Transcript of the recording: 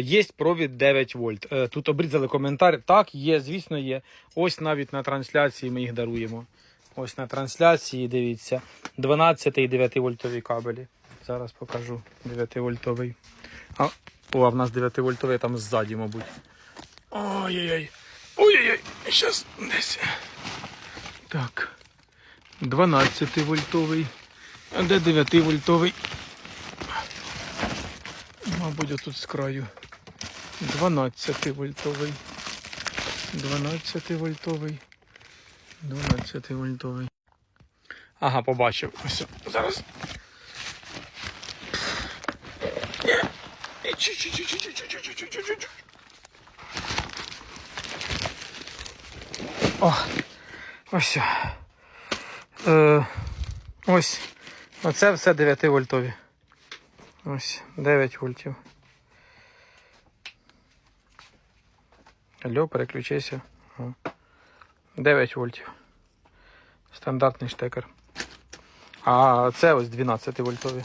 Є провід 9 вольт. Е, Тут обрізали коментар. Так, є, звісно, є. Ось навіть на трансляції ми їх даруємо. Ось на трансляції, дивіться, 12 і 9 вольтові кабелі. Зараз покажу 9 вольтовий. А, о, а в нас 9 вольтовий там ззаді, мабуть. Ой-ой-ой. Ой-ой-ой. Щас десь. Так. 12 вольтовий. А де 9 вольтовий? мабуть, отут з краю. 12 вольтовий. 12 вольтовий. 12 вольтовий. Ага, побачив. Ось зараз. О, ось. Е, Ось. Оце все 9 вольтові. Ось 9 вольтів. Алло, переключися. 9 вольтів. Стандартний штекер. А це ось 12 вольтові.